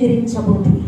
స్వీకరించబోతుంది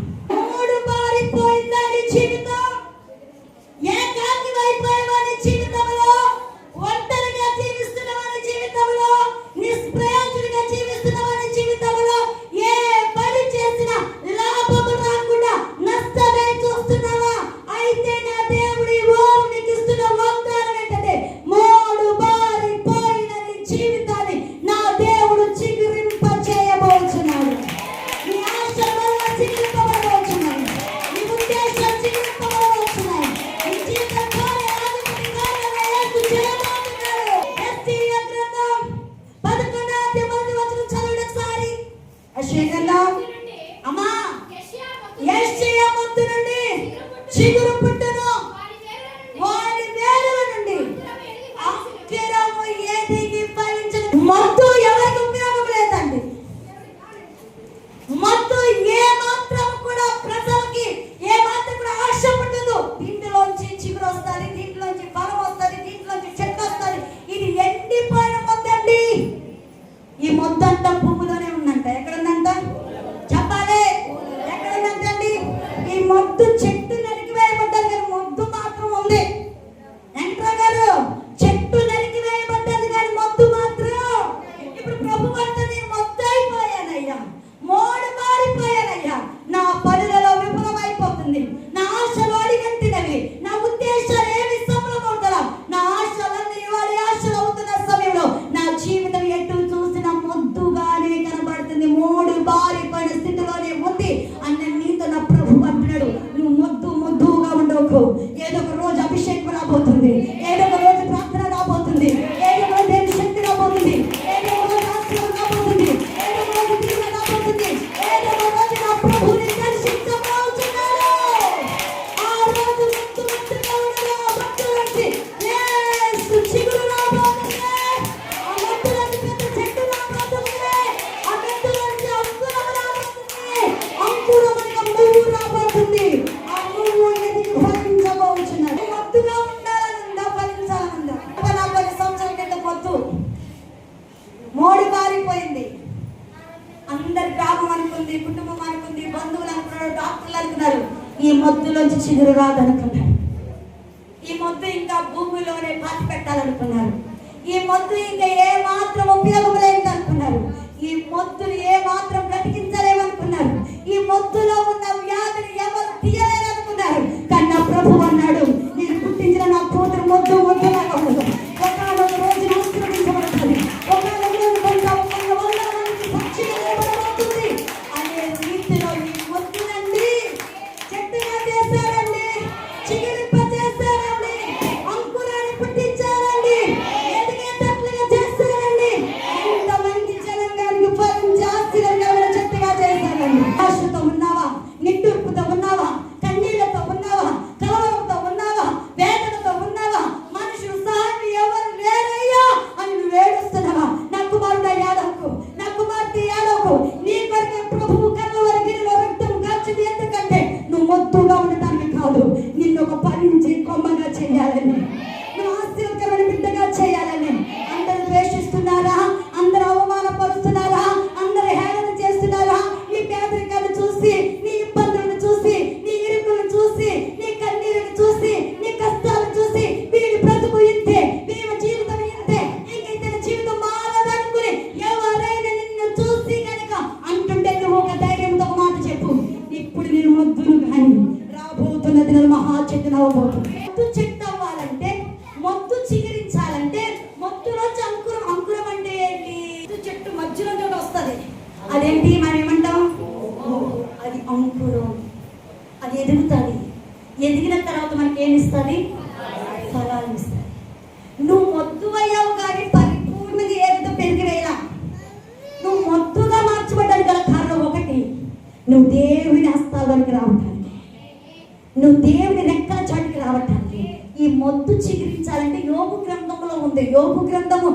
amen రాబోతున్న దినం మహా చెట్టు అవబోతుంది మొత్తు చెట్టు అవ్వాలంటే మొత్తు చిగురించాలంటే మొత్తులో అంకురం అంకురం అంటే ఏంటి? చెట్టు మధ్యలో చోట వస్తుంది. అదేంటి మనం ఏమంటాం? అది అంకురం. అది ఎదుగుతుంది. ఎదిగిన తర్వాత మనకి ఏమిస్తుంది యోపు గ్రంథము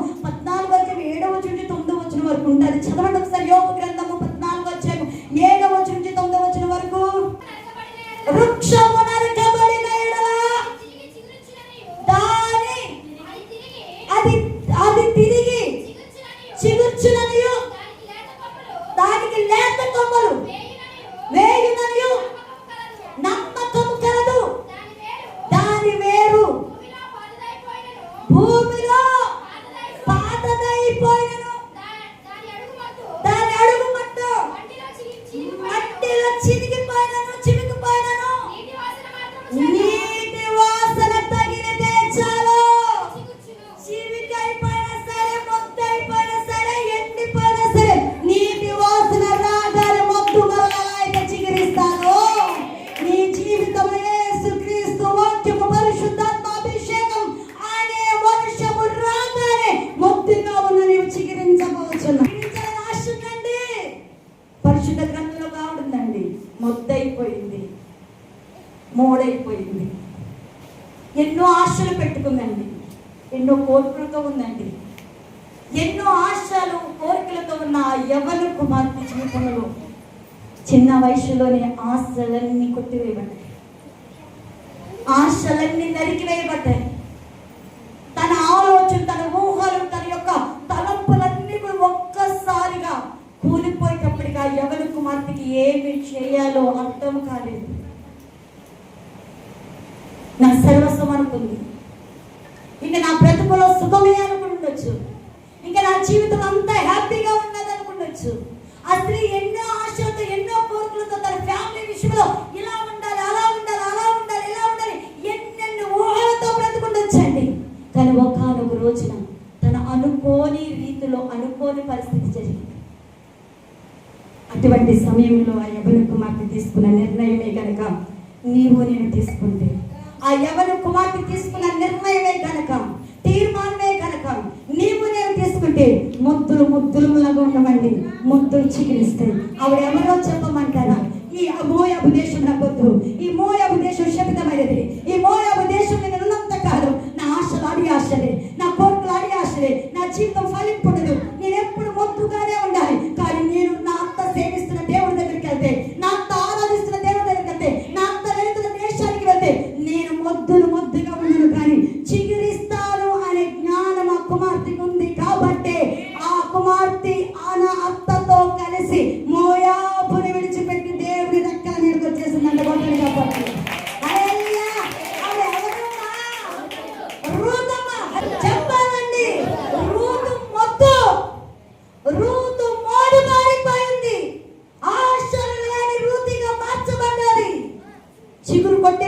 కోరికలతో ఎన్నో ఆశలు కోరికలతో ఉన్న ఆ యవన కుమార్తె జీవితంలో చిన్న వయసులోనే ఆశలన్నీ కొట్టివేయబడ్డాయి. ఆశలన్నీ నరికివేయబడ్డాయి. తన ఆలోచన తన ఊహలు తన యొక్క తలంపులన్నీ కూడా ఒక్కసారిగా కూలిపోయేటప్పటికి ఆ యవన కుమార్తెకి ఏమి చేయాలో అర్థం కాలేదు. నా సర్వస్వం అనుకుంది. ఇంకా నా బ్రతుకులో సుఖమే అనుకుండొచ్చు. ఇంకా నా జీవితం అంతా హ్యాపీగా ఉన్నది అనుకుండొచ్చు ఆ స్త్రీ ఎన్నో ఆశలతో ఎన్నో కోరికలతో తన ఫ్యామిలీ విషయంలో ఇలా ఉండాలి అలా ఉండాలి అలా ఉండాలి ఇలా ఉండాలి ఎన్నెన్ని ఊహలతో బ్రతుకుండొచ్చండి. కానీ ఒకనొక రోజున తన అనుకోని రీతిలో అనుకోని పరిస్థితి జరిగింది. అటువంటి సమయంలో ఆ యవన కుమార్తె తీసుకున్న నిర్ణయమే కనుక నీవు నేను తీసుకుంటే. ఆ యవన కుమార్తె తీసుకున్న నిర్ణయం కనుక తీర్మానమే కనుక నీవు నేను తీసుకుంటే ముద్దులు ముద్దులు ముద్దు ఉండమండి ఆవిడ ఎవరో చెప్పమంటారా? ఈ మోయాబు దేశం నాకొద్దు ఈ మోయాబు దేశం శపితమైనది ఈ మోయాబు దేశం నేను ఉన్నంత కాలం నా ఆశలు అడి ఆశలే నా కోరికలు అడి ఆశలే నా జీవితం ఫలింపు చిగురు కొట్టివేయబడ్డాది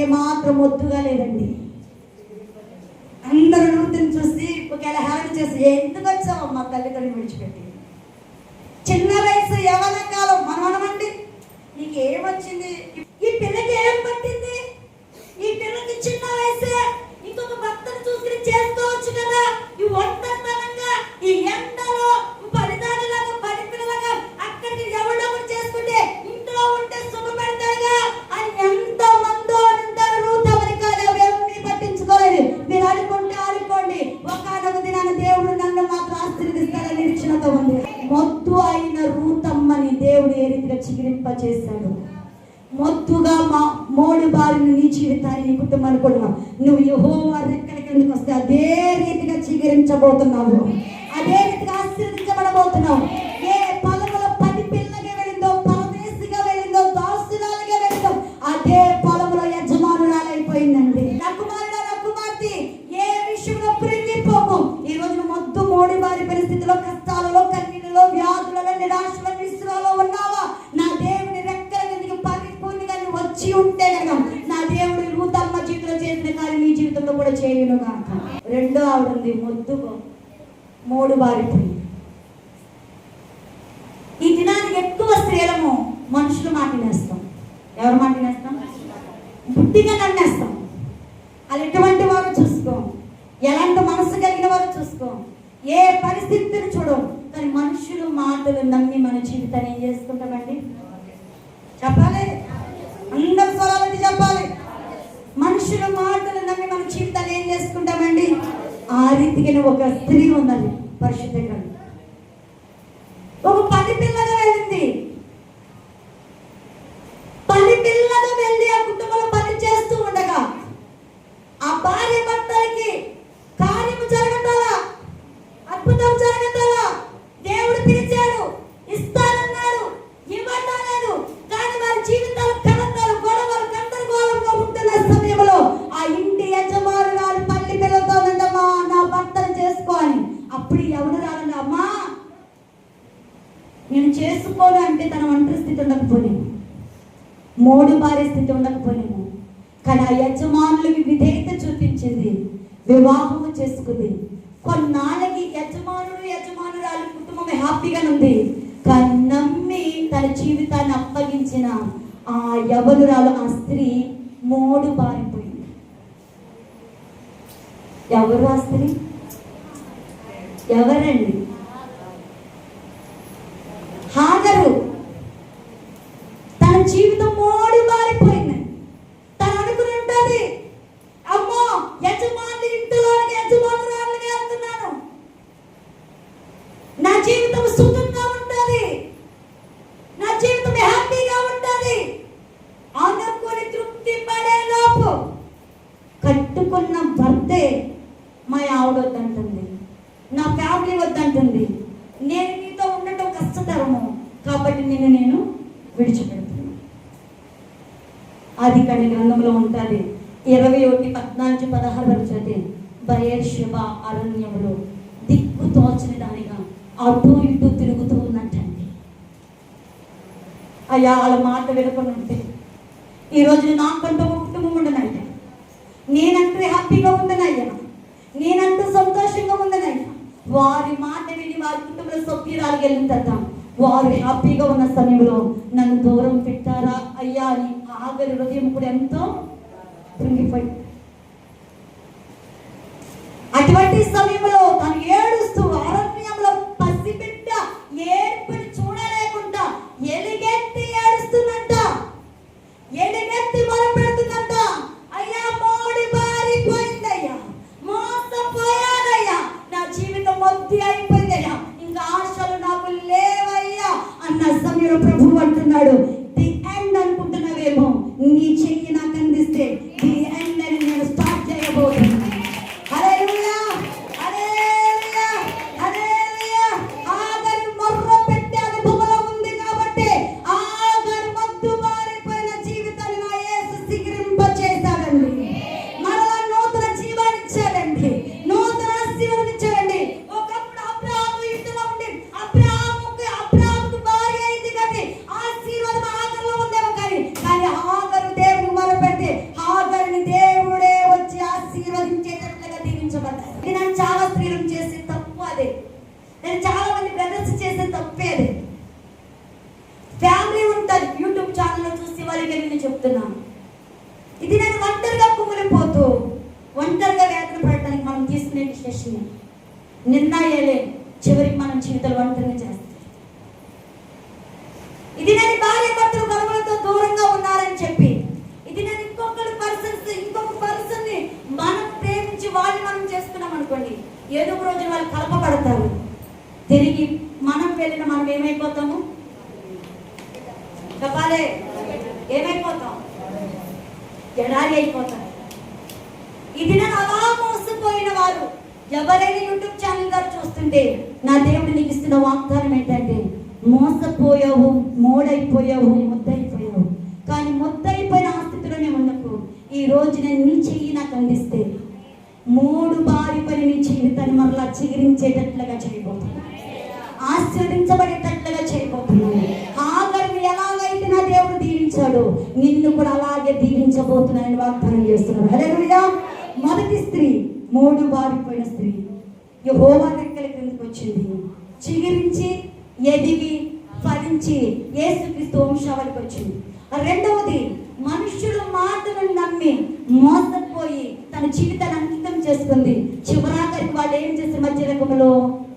ఏమాత్రం ఒత్తుగా లేదండి. అందరూ రూతుని చూసి ఒకవేళ హేళన చేసి ఎందుకు వచ్చావమ్మా తల్లిదండ్రులు విడిచిపెట్టి? చిన్న వయసు యవన కాలం మనం నీకు ఏమొచ్చింది ఈ పిల్లకి ఏం పట్టింది? ఈ పిల్లకి చిన్న వయసే. ఇంకొక భర్తను చూసుకుని చేసుకోవచ్చు కదా. ఈ ఒంటరితనంగా ఈ ఎండలో పరిదానిలాగా పరిపిల్లలాగా అక్కడికి ఎవడొకరు చేసుకుంటే ఇంట్లో ఉంటే ఆశీర్వదిస్తారని ఉంది. మొద్దు అయిన రూతమ్మని దేవుడు ఏ రీతిగా చిగిరింప చేశాడు మొత్తుగా మా మోడు బారిన నీ జీవితాన్ని నీ కుటుంబాన్ని కూడా నువ్వు యహోవా రెక్కల వస్తే అదే రీతిగా చిగిరించబోతున్నావు. అదే రీతిగా ఆశీర్వదించబడబోతున్నావు. ఏ పొలంలో పది పిల్లగా వెళ్ళిందో పరదేశిగా వెళ్ళిందో దాసురాలుగా వెళ్ళిందో అదే పొలంలో యజమానురాలైపోయిందండి నా కుమారుడు నా కుమార్తె ఏ విషయంలో కృంగిపోకు ఈ రోజు మొద్దు మోడి పరిస్థితిలో నిరాశలో నిస్సులలో ఉన్నావా? నా దేవుని రెక్కల కిందకి పరిపూర్ణంగా నువ్వు వచ్చి ఉంటే కనుక నా దేవుడు రూతమ్మ జీవితంలో చేసిన కానీ నీ జీవితంలో కూడా చేయను కాక రెండో ఆవిడ ఉంది మొద్దు మూడు బారిపోయింది ఈ దినానికి ఎక్కువ స్త్రీలము మనుషులు మాటినేస్తాం ఎవరు మాటినేస్తాం బుద్ధిగా నన్నేస్తాం అది ఎటువంటి వారు చూసుకోం? ఎలాంటి మనసు కలిగిన వారు చూసుకోం? ఏ పరిస్థితిని చూడం కానీ మనుషులు మాటలు నమ్మి మన జీవితాన్ని ఏం చేసుకుంటామండి? చెప్పాలి? అందరు స్వరాలకి చెప్పాలి. మనుషుల మాటలు నమ్మి మన జీవితాన్ని ఏం చేసుకుంటామండి? ఆ రీతికి ఒక స్త్రీ ఉందండి పరిశుద్ధ ఒక స్థితి ఉండకపోయాము కానీ ఆ యజమానులకి విధేయత చూపించింది వివాహము చేసుకుంది. కొన్నాళ్ళకి యజమానుడు యజమానురాలు కుటుంబం హ్యాపీగా ఉంది. కానీ నమ్మి తన జీవితాన్ని అప్పగించిన ఆ యవనురాలు ఆ స్త్రీ మూడు పారిపోయింది. ఎవరు ఆ స్త్రీ? ఎవరండి? హాగరు తన జీవితం మోడి మారిపోయింది తను అనుకుని ఉంటుంది అమ్మో యజమాని ఇంటిలోనికి యజమానురాలుగా వెళ్తున్నాను నా జీవితం సుఖంగా ఉంటుంది నా జీవితం హ్యాపీగా ఉంటుంది అనుకుని తృప్తి పడే లోపు కట్టుకున్న భర్తే మా ఆవిడ వద్దంటుంది నా ఫ్యామిలీ వద్దంటుంది నేను నీతో ఉండటం కష్టతరము కాబట్టి నిన్ను నేను విడిచిపెడుతున్నాను అది కానీ గ్రంథంలో ఉంటుంది ఇరవై ఒకటి పదహారు చదివి అరణ్యములో దిక్కు తోచని దానిగా అటు ఇటు తిరుగుతూ ఉన్నట్టండి. అయ్యా వాళ్ళ మాట వినకుండా ఉంటే. ఈరోజు నాకంటూ ఒక కుటుంబం ఉండనయ్యా. నేనంటూ హ్యాపీగా ఉండనయ్యా నేనంటూ సంతోషంగా ఉండనయ్యా వారి మాట విని వారి కుటుంబంలో సభ్యురాలు వెళ్ళిందట వారు హ్యాపీగా ఉన్న సమయంలో నన్ను దూరం పెట్టారా? అయ్యా అని ఆగరి హృదయం కూడా ఎంతో కృంగిపోయి అటువంటి సమయంలో తను ఏడుస్తూ అరణ్యంలో పసిబిడ్డ ఏర్పడి చూడలేకుండా ఎలుగెత్తి ఏడుస్తున్నట్ట. ఎలుగెత్తి మొరపెడుతున్నట్ట. అయ్యా మోడి బారిపోయిందయ్యా మోసపోయానయ్యా నా జీవితం మొద్ది అయిపోయిందయ్యా. ఇంకా ఆశలు నాకు లేవయ్యా. అన్న సమయంలో ప్రభు అంటున్నాడు ఏదో ఒక రోజు వాళ్ళు కలపబడతారు తిరిగి మనం వెళ్ళిన మనం ఏమైపోతాము? చెప్పాలే. ఏమైపోతాం? ఎడారి అయిపోతాం. ఇది నేను అలా మోసపోయిన వారు ఎవరైనా యూట్యూబ్ ఛానల్ గారు చూస్తుంటే నా దేవుడు నీకు ఇస్తున్న వాగ్దానం ఏంటంటే మోసపోయావు మోడైపోయావు ముద్దైపోయావు. కానీ ముద్దైపోయిన ఆ ఉన్నప్పుడు ఈ రోజు నేను నీ చెయ్యి నాకు అందిస్తే మూడు బారి పని నీ జీవితాన్ని మరలా చిగురించేటట్లుగా చేయబోతున్నాను ఆశీర్వదించబడేటట్లుగా చేయబోతున్నాను ఆఖరిని ఎలాగైతే నా దేవుడు దీవించాడు నిన్ను కూడా అలాగే దీవించబోతున్నానని వాగ్దానం చేస్తున్నాడు. అదే మొదటి స్త్రీ మూడు బారిపోయిన స్త్రీ. యెహోవా రెక్కల కిందకి వచ్చింది. చిగిరించి ఎదిగి ఫలించి ఏసుక్రీస్తు వంశావళికి వచ్చింది. రెండవది మనుషులు మాటలను నమ్మి మోసపోయి తన జీవితాన్ని అంకితం చేసుకుంది. చివరాకరికి వాళ్ళు ఏం చేసి మధ్యరకములో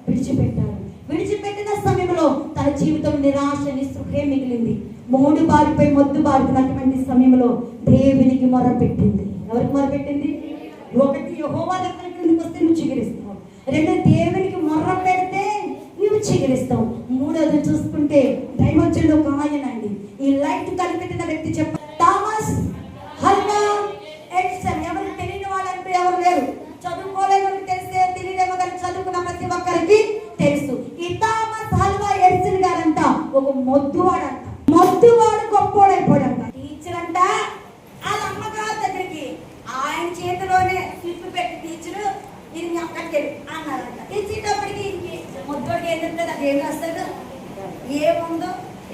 విడిచిపెట్టారు? విడిచిపెట్టిన సమయంలో తన జీవితం నిరాశ నిస్సుఖే మిగిలింది. మూడు బారిపై మొద్దు బారుతున్నటువంటి సమయంలో దేవునికి మొరపెట్టింది. ఎవరికి మొరపెట్టింది? ఒకటి యహోవా దగ్గర వస్తే నువ్వు చిగురిస్తావు. రెండు దేవునికి మొర్ర పెడితే నువ్వు చిగురిస్తావు మూడోది చూసుకుంటే దైవజనుడు ఒక ఆయనండి ఈ లైట్ కనిపెట్టిన వ్యక్తి చెప్ప థామస్ హల్వా ఎడ్సన్ ఎవరు తెలియని వాళ్ళంటూ ఎవరు లేరు చదువుకోలేని వాళ్ళకి తెలిసే తెలియదేమో కానీ చదువుకున్న ప్రతి ఒక్కరికి తెలుసు ఈ థామస్ హల్వా ఎడ్సన్ గారంట ఒక మొద్దువాడంట మొద్దువాడు గొప్పోడైపోడంట టీచర్ అంట వాళ్ళ అమ్మగారి దగ్గరికి ఆయన చేతిలోనే స్లిప్ పెట్టి టీచరు ఇది మీ అక్కడికి వెళ్ళి అన్నారంట ఇచ్చేటప్పటికి మొత్తోడికి ఏం చెప్తుంది అది ఏం రాస్తాడు ఏముందో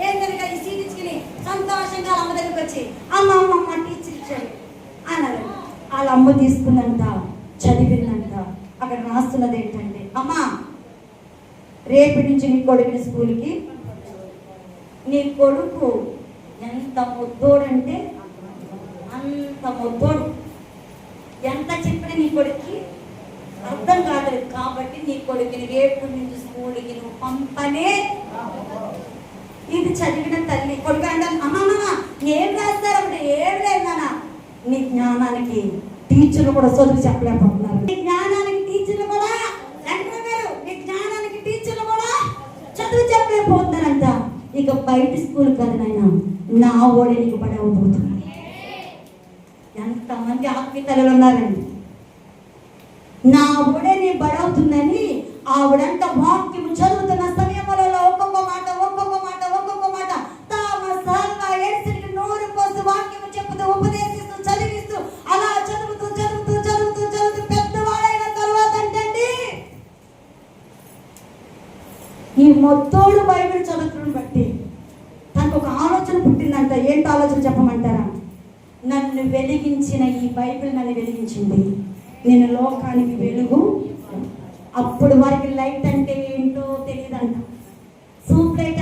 ఏం కనుక ఈ సీట్ ఇచ్చుకుని సంతోషంగా వాళ్ళ అమ్మ దగ్గరికి వచ్చి అమ్మ అమ్మ అమ్మ టీచర్ ఇచ్చాడు అన్నారు. వాళ్ళ అమ్మ తీసుకుందంట చదివిందంట అక్కడ రాస్తున్నది ఏంటంటే అమ్మా రేపటి నుంచి నీ కొడుకుని స్కూల్కి నీ కొడుకు ఎంత ముద్దోడంటే అంత ముద్దోడు. ఎంత చెప్పిన నీ కొడుక్కి అర్థం కాదు. కాబట్టి నీ కొడుకుని రేపు నుంచి స్కూల్కి నువ్వు పంపనే ఇది చదివిన తల్లి కొడుకు అంటాను అమ్మమ్మ ఏం రాస్తారు? అంటే ఏం లేదన్నా నీ జ్ఞానానికి టీచర్లు కూడా చదువు చెప్పలేకపోతున్నారు. నీ జ్ఞానానికి టీచర్లు కూడా గారు నీ జ్ఞానానికి టీచర్లు కూడా చదువు చెప్పలేకపోతున్నారంట. ఇక బయట స్కూల్ కదా నాయన. నా ఓడే నీకు పడి ఎంతమంది ఆత్మీయతలు ఉన్నారండి. నా ఓడే నీ బడవుతుందని ఆవిడంత వాక్యం చదువుతున్న ఉపదేశిస్తూ చదివిస్తూ అలా చదువుతూ చదువుతూ చదువుతూ చదువుతూ పెద్దవాడైన తర్వాత అంటండి ఈ మొత్తోడు బైబిల్ చదువుతున్న బట్టి తనకు ఒక ఆలోచన పుట్టిందంట. ఏంటి ఆలోచన చెప్పమంటారా? నన్ను వెలిగించిన ఈ బైబిల్ నన్ను వెలిగించింది. నేను లోకానికి వెలుగు. అప్పుడు వారికి లైట్ అంటే ఏంటో తెలియదంట. సూప్ లైట్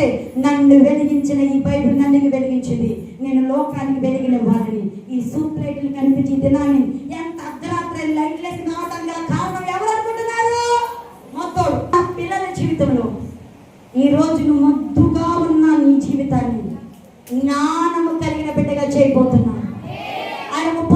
చదువుతుంటే నన్ను వెలిగించిన ఈ బైబిల్ నన్ను వెలిగించింది. నేను లోకానికి వెలిగిన వారిని ఈ సూప్ లైట్లు కనిపించి ఈ దినాన్ని ఎంత అర్ధరాత్రి లైట్ కావటంగా కారణం ఎవరు అనుకుంటున్నారు? మొత్తం నా పిల్లల జీవితంలో ఈ రోజు నువ్వు మొద్దుగా ఉన్న నీ జీవితాన్ని జ్ఞానము కలిగిన బిడ్డగా చేయబోతున్నాను. ఆయన ఒక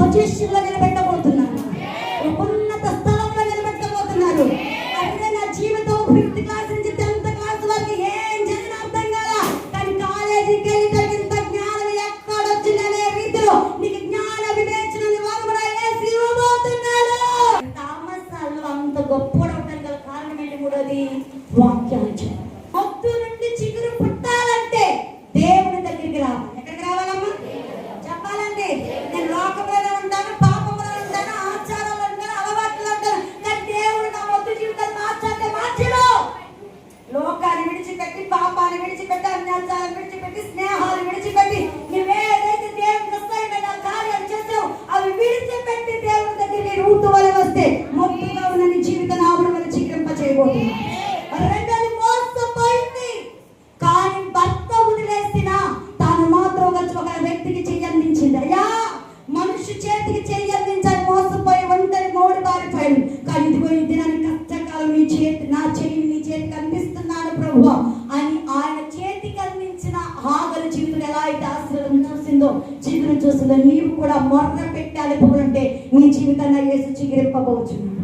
అయితే ఆశీర్వాదం చూసిందో జీవితం చూసిందో నీవు కూడా మొర్ర పెట్టాలి పోలంటే నీ జీవితాన్ని వేసి చిగిరింపబోచున్నాడు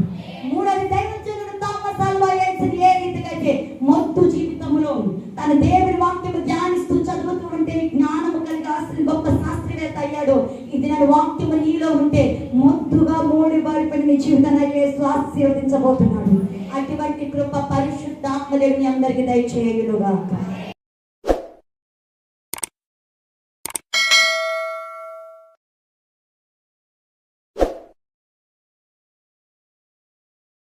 మూడోది దైవజనుడు థామస్ అల్వా ఎడిసన్ ఏ రీతిగా అయితే మొద్దు జీవితంలో తన దేవుని వాక్యము ధ్యానిస్తూ చదువుతూ ఉంటే జ్ఞానము కలిగి ఆశ్రయం గొప్ప శాస్త్రవేత్త అయ్యాడు. ఇది నా వాక్యము నీలో ఉంటే మొద్దుగా మూడి బారిపడి నీ జీవితాన్ని యేసు ఆశీర్వదించబోతున్నాడు. అటువంటి కృప పరిశుద్ధాత్మలేని అందరికీ దయచేయులుగా